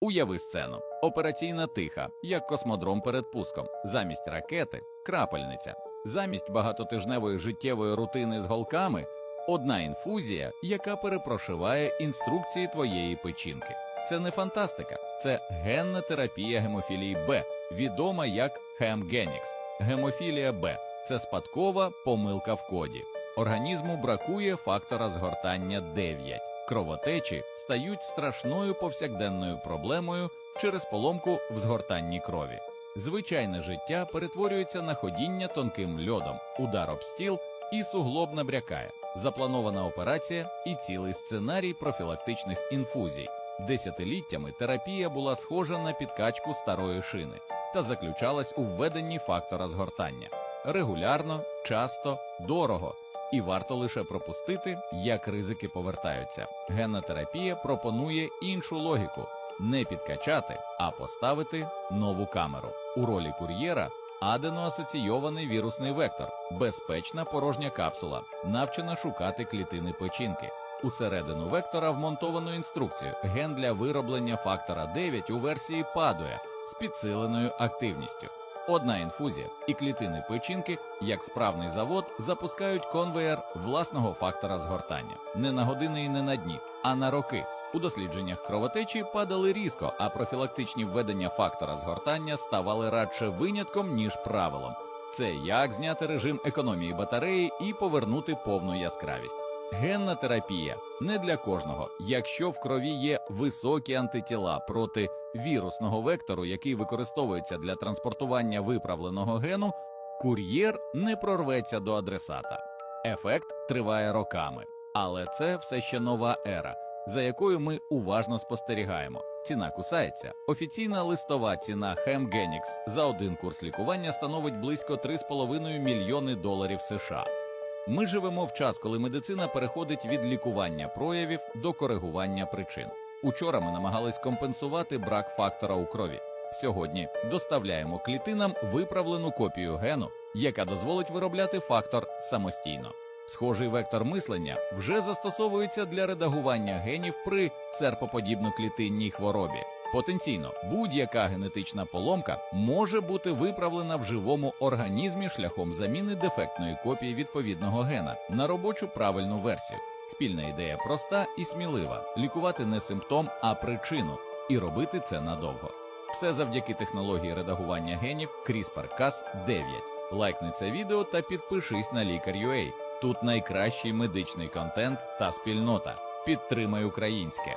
Уяви сцену. Операційна тиха, як космодром перед пуском. Замість ракети крапельниця. Замість багатотижневої життєвої рутини з голками одна інфузія, яка перепрошиває інструкції твоєї печінки. Це не фантастика, це генна терапія гемофілії Б, відома як хемгенікс. Гемофілія Б це спадкова помилка в коді. Організму бракує фактора згортання 9. Кровотечі стають страшною повсякденною проблемою через поломку в згортанні крові. Звичайне життя перетворюється на ходіння тонким льодом, удар об стіл і суглоб набрякає. Запланована операція і цілий сценарій профілактичних інфузій. Десятиліттями терапія була схожа на підкачку старої шини та заключалась у введенні фактора згортання регулярно, часто, дорого. І варто лише пропустити, як ризики повертаються. Генна терапія пропонує іншу логіку: не підкачати, а поставити нову камеру. У ролі кур'єра аденоасоційований вірусний вектор, безпечна порожня капсула, навчена шукати клітини печінки. Усередину вектора вмонтовано інструкцію ген для вироблення фактора 9 у версії падує з підсиленою активністю. Одна інфузія і клітини печінки, як справний завод, запускають конвеєр власного фактора згортання не на години і не на дні, а на роки. У дослідженнях кровотечі падали різко, а профілактичні введення фактора згортання ставали радше винятком ніж правилом. Це як зняти режим економії батареї і повернути повну яскравість. Генна терапія не для кожного, якщо в крові є високі антитіла проти вірусного вектору, який використовується для транспортування виправленого гену, кур'єр не прорветься до адресата. Ефект триває роками, але це все ще нова ера, за якою ми уважно спостерігаємо. Ціна кусається. Офіційна листова ціна Хемгенікс за один курс лікування становить близько 3,5 мільйони доларів США. Ми живемо в час, коли медицина переходить від лікування проявів до коригування причин. Учора ми намагались компенсувати брак фактора у крові. Сьогодні доставляємо клітинам виправлену копію гену, яка дозволить виробляти фактор самостійно. Схожий вектор мислення вже застосовується для редагування генів при серпоподібно-клітинній хворобі. Потенційно, будь-яка генетична поломка може бути виправлена в живому організмі шляхом заміни дефектної копії відповідного гена на робочу правильну версію. Спільна ідея проста і смілива: лікувати не симптом, а причину, і робити це надовго. Все завдяки технології редагування генів CRISPR-Cas9. Лайкни це відео та підпишись на лікар.ua. Тут найкращий медичний контент та спільнота. Підтримай українське.